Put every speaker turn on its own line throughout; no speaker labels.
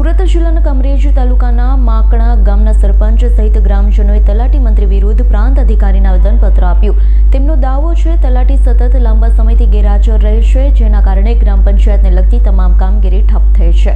સુરત જિલ્લાના કમરેજ તાલુકાના માકણા ગામના સરપંચ સહિત ગ્રામજનોએ તલાટી મંત્રી વિરુદ્ધ પ્રાંત અધિકારીને આવેદનપત્ર આપ્યું. તેમનો દાવો છે, તલાટી સતત લાંબા સમયથી ગેરહાજર રહે છે, જેના કારણે ગ્રામ પંચાયતને લગતી તમામ કામગીરી ઠપ થઈ છે.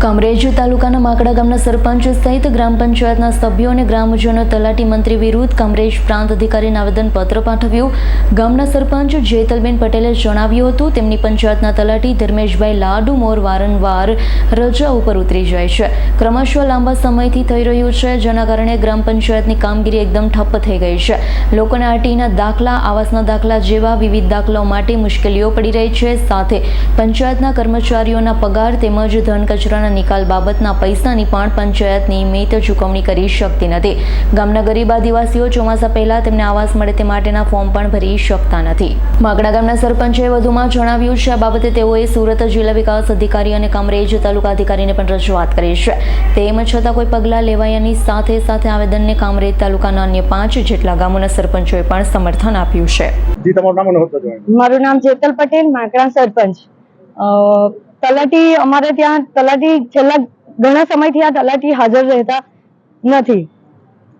કમરેજ તાલુકાના માકડા ગામના સરપંચ સહિત ગ્રામ પંચાયતના સભ્યો અને ગ્રામજનો તલાટી મંત્રી વિરુદ્ધ કમરેજ પ્રાંત અધિકારીને આવેદનપત્ર પાઠવ્યું. ગામના સરપંચ જેતલબેન પટેલે જણાવ્યું હતું, તેમની પંચાયતના તલાટી ધર્મેશભાઈ લાડુ મોર વારંવાર રજા ઉપર ઉતરી જાય છે. ક્રમશઃ લાંબા સમયથી થઈ રહ્યું છે, જેના કારણે ગ્રામ પંચાયતની કામગીરી એકદમ ઠપ્પ થઈ ગઈ છે. લોકોને આરટીના દાખલા, આવાસના દાખલા જેવા વિવિધ દાખલાઓ માટે મુશ્કેલીઓ પડી રહી છે. સાથે પંચાયતના કર્મચારીઓના પગાર તેમજ ધન કચરાના નિકાલ બાબતના પૈસાની પણ પંચાયત નિયમિત ચૂકવણી કરી શકતી નથી. ગામના ગરીબ આદિવાસીઓ ચોમાસા પહેલા તેમને આવાસ મળે તે માટેના ફોર્મ પણ ભરી શકતા નથી. માગડા ગામના સરપંચે વધુમાં જણાવ્યું છે, આ બાબતે તેઓએ સુરત જિલ્લા વિકાસ અધિકારી અને કમરેજ તાલુકા અધિકારીને પણ રજૂઆત કરી છે. તેમ છતાં કોઈ પગલાં લેવાયાની સાથે સાથે આવેદનને કામરેજ તાલુકાના અન્ય પાંચ જેટલા ગામોના સરપંચોએ પણ સમર્થન આપ્યું છે.
જી તમારું નામ
મારું નામ જેતલ પટેલ માકડા સરપંચ. તલાટી અમારે ત્યાં તલાટી છેલ્લા ઘણા સમયથી આ તલાટી હાજર રહેતા નથી.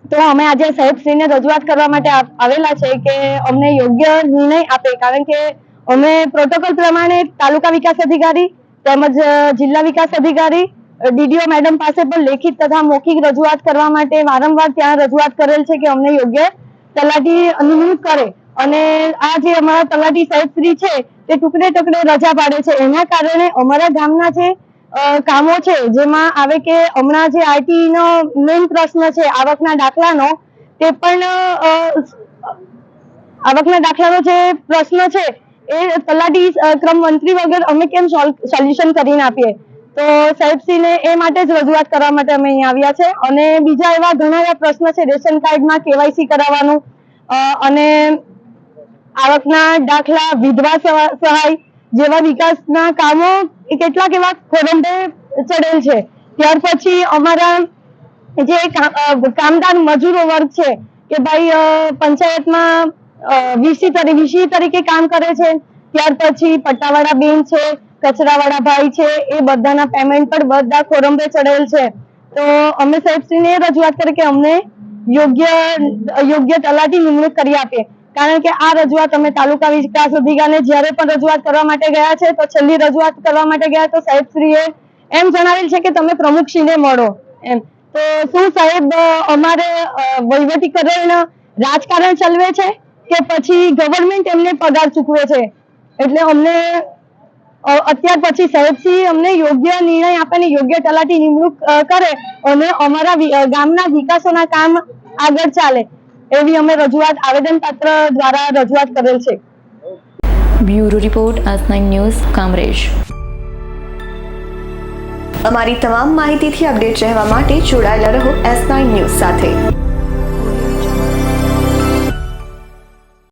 તો અમે આજે સાહેબશ્રીને રજૂઆત કરવા માટે આવેલા છે કે અમને યોગ્ય નિર્ણય આપે કારણ કે અમે પ્રોટોકોલ પ્રમાણે તાલુકા વિકાસ અધિકારી તેમજ જિલ્લા વિકાસ અધિકારી ડીડીઓ મેડમ પાસે પણ લેખિત તથા મૌખિક રજૂઆત કરવા માટે વારંવાર ત્યાં રજૂઆત કરેલ છે કે અમને યોગ્ય તલાટી નિમણૂક કરે અને આ જે અમારા તલાટી સાહેબશ્રી છે, તે ટુકડે ટુકડે રજા પાડે છે. એના કારણે અમારા ગામના જે કામો છે, જેમાં આવે કે હમણાં જે આરટી નો મેઇન પ્રશ્ન છે, આવકના દાખલાનો, તે પણ આવકના દાખલાનો જે પ્રશ્ન છે, એ તલાટી ક્રમ મંત્રી વગર અમે કેમ સોલ્યુશન કરીને આપીએ? તો સાહેબશ્રીને એ માટે જ રજૂઆત કરવા માટે અમે અહીંયા આવ્યા છે. અને બીજા એવા ઘણા એવા પ્રશ્ન છે, રેશન કાર્ડમાં કેવાયસી કરાવવાનું. અને આવકના દાખલા, વિધવા સહાય જેવા વિકાસના કામો કેટલાક એવા ખોરંભે ચડેલ છે. ત્યાર પછી અમારા જે કામદાર મજૂરો વર્ગ છે, કે ભાઈ પંચાયતમાં વીસી તરીકે વીસી તરીકે કામ કરે છે ત્યાર પછી પટ્ટાવાળા બેન છે, કચરાવાળા ભાઈ છે, એ બધાના પેમેન્ટ પર બધા ખોરંભે ચડેલ છે. તો અમે સાહેબશ્રીને રજૂઆત કરી કે અમને યોગ્ય યોગ્ય તલાટી નિમણૂક કરી આપીએ કારણ કે આ રજૂઆત અમે તાલુકા વિકાસ અધિકારીને જ્યારે પણ રજૂઆત કરવા માટે ગયા છે, તો છેલ્લી રજૂઆત કરવા માટે ગયા તો સાહેબશ્રીએ એમ જણાવેલ છે કે તમે પ્રમુખશ્રીને મળો. એમ. તો શું સાહેબ, અમારે વહીવટીકરણ રાજકારણ ચલવે છે કે પછી ગવર્મેન્ટ એમને પગાર ચૂકવે છે? એટલે અમને અત્યાર પછી સાહેબશ્રી અમને યોગ્ય નિર્ણય આપે અને યોગ્ય તલાટી નિમણૂક કરે અને અમારા ગામના વિકાસોના કામ આગળ ચાલે એવી અમે રજૂઆત આવેદન પત્ર દ્વારા રજૂઆત કરેલ છે.
બ્યુરો રિપોર્ટ આસ નાઇન ન્યૂઝ કામરેજ.
અમારી તમામ માહિતીથી અપડેટ રહેવા માટે જોડાયેલા રહો એસ નાઇન ન્યૂઝ સાથે.